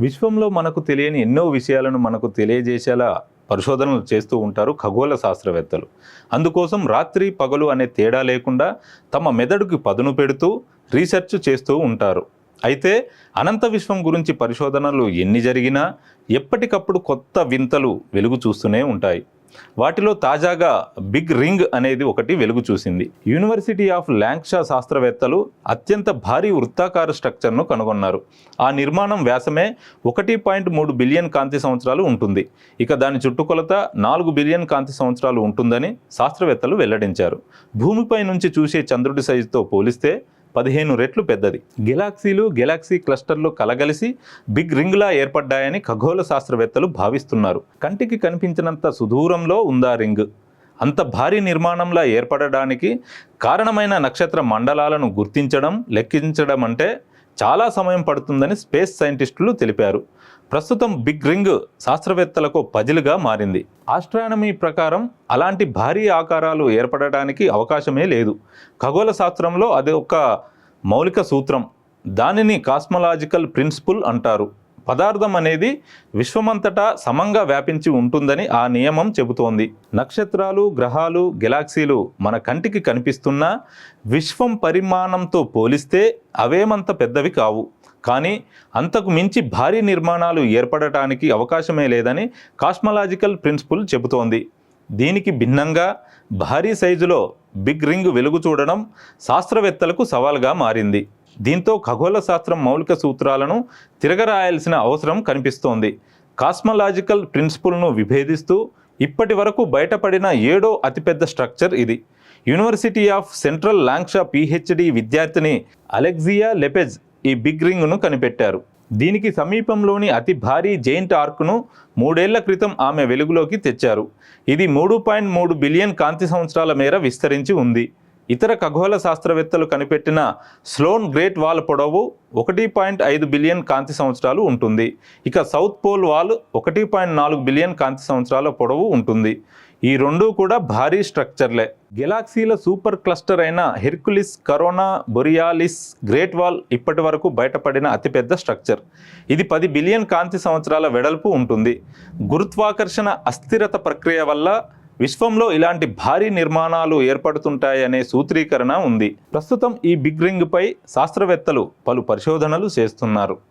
విశ్వంలో మనకు తెలియని ఎన్నో విషయాలను మనకు తెలియజేసేలా పరిశోధనలు చేస్తూ ఉంటారు ఖగోళ శాస్త్రవేత్తలు. అందుకోసం రాత్రి పగలు అనే తేడా లేకుండా తమ మెదడుకి పదును పెడుతూ రీసెర్చ్ చేస్తూ ఉంటారు. అయితే అనంత విశ్వం గురించి పరిశోధనలు ఎన్ని జరిగినా ఎప్పటికప్పుడు కొత్త వింతలు వెలుగు చూస్తూనే ఉంటాయి. వాటిలో తాజాగా బిగ్ రింగ్ అనేది ఒకటి వెలుగు చూసింది. యూనివర్సిటీ ఆఫ్ ల్యాంక్షా శాస్త్రవేత్తలు అత్యంత భారీ వృత్తాకార స్ట్రక్చర్ను కనుగొన్నారు. ఆ నిర్మాణం వ్యాసమే ఒకటి పాయింట్ మూడు బిలియన్ కాంతి సంవత్సరాలు ఉంటుంది. ఇక దాని చుట్టుకొలత నాలుగు బిలియన్ కాంతి సంవత్సరాలు ఉంటుందని శాస్త్రవేత్తలు వెల్లడించారు. భూమిపై నుంచి చూసే చంద్రుడి సైజుతో పోలిస్తే పదిహేను రెట్లు పెద్దది. గెలాక్సీలు గెలాక్సీ క్లస్టర్లు కలగలిసి బిగ్ రింగ్లా ఏర్పడ్డాయని ఖగోళ శాస్త్రవేత్తలు భావిస్తున్నారు. కంటికి కనిపించినంత సుదూరంలో ఉందా రింగ్? అంత భారీ నిర్మాణంలా ఏర్పడడానికి కారణమైన నక్షత్ర మండలాలను గుర్తించడం లెక్కించడం అంటే చాలా సమయం పడుతుందని స్పేస్ సైంటిస్టులు తెలిపారు. ప్రస్తుతం బిగ్ రింగ్ శాస్త్రవేత్తలకు పజిల్గా మారింది. ఆస్ట్రానమీ ప్రకారం అలాంటి భారీ ఆకారాలు ఏర్పడటానికి అవకాశమే లేదు. ఖగోళ శాస్త్రంలో అది ఒక మౌలిక సూత్రం. దానిని కాస్మలాజికల్ ప్రిన్సిపుల్ అంటారు. పదార్థం అనేది విశ్వమంతటా సమంగా వ్యాపించి ఉంటుందని ఆ నియమం చెబుతోంది. నక్షత్రాలు గ్రహాలు గెలాక్సీలు మన కంటికి కనిపిస్తున్నా విశ్వం పరిమాణంతో పోలిస్తే అవేమంత పెద్దవి కావు. కానీ అంతకు మించి భారీ నిర్మాణాలు ఏర్పడటానికి అవకాశమే లేదని కాస్మలాజికల్ ప్రిన్సిపుల్ చెబుతోంది. దీనికి భిన్నంగా భారీ సైజులో బిగ్ రింగ్ వెలుగు చూడడం శాస్త్రవేత్తలకు సవాల్గా మారింది. దీంతో ఖగోళ శాస్త్రం మౌలిక సూత్రాలను తిరగరాయాల్సిన అవసరం కనిపిస్తోంది. కాస్మలాజికల్ ప్రిన్సిపుల్ను విభేదిస్తూ ఇప్పటి వరకు బయటపడిన ఏడో అతిపెద్ద స్ట్రక్చర్ ఇది. University of Central Lancashire PhD విద్యార్థిని అలెగ్జియా లెపెజ్ ఈ బిగ్ రింగ్ను కనిపెట్టారు. దీనికి సమీపంలోని అతి భారీ జైంట్ ఆర్క్ను మూడేళ్ళ క్రితం ఆమె వెలుగులోకి తెచ్చారు. ఇది మూడు పాయింట్ మూడు బిలియన్ కాంతి సంవత్సరాల మేర విస్తరించి ఉంది. ఇతర ఖగోళ శాస్త్రవేత్తలు కనిపెట్టిన స్లోన్ గ్రేట్ వాల్ పొడవు ఒకటి పాయింట్ ఐదు బిలియన్ కాంతి సంవత్సరాలు ఉంటుంది. ఇక సౌత్ పోల్ వాల్ ఒకటి పాయింట్ నాలుగు బిలియన్ కాంతి సంవత్సరాల పొడవు ఉంటుంది. ఈ రెండూ కూడా భారీ స్ట్రక్చర్లే. గెలాక్సీల సూపర్ క్లస్టర్ అయిన Hercules Corona Borealis Great Wall ఇప్పటి వరకు బయటపడిన అతిపెద్ద స్ట్రక్చర్. ఇది పది బిలియన్ కాంతి సంవత్సరాల వెడల్పు ఉంటుంది. గురుత్వాకర్షణ అస్థిరత ప్రక్రియ వల్ల విశ్వంలో ఇలాంటి భారీ నిర్మాణాలు ఏర్పడుతుంటాయనే సూత్రీకరణ ఉంది. ప్రస్తుతం ఈ బిగ్ రింగ్పై శాస్త్రవేత్తలు పలు పరిశోధనలు చేస్తున్నారు.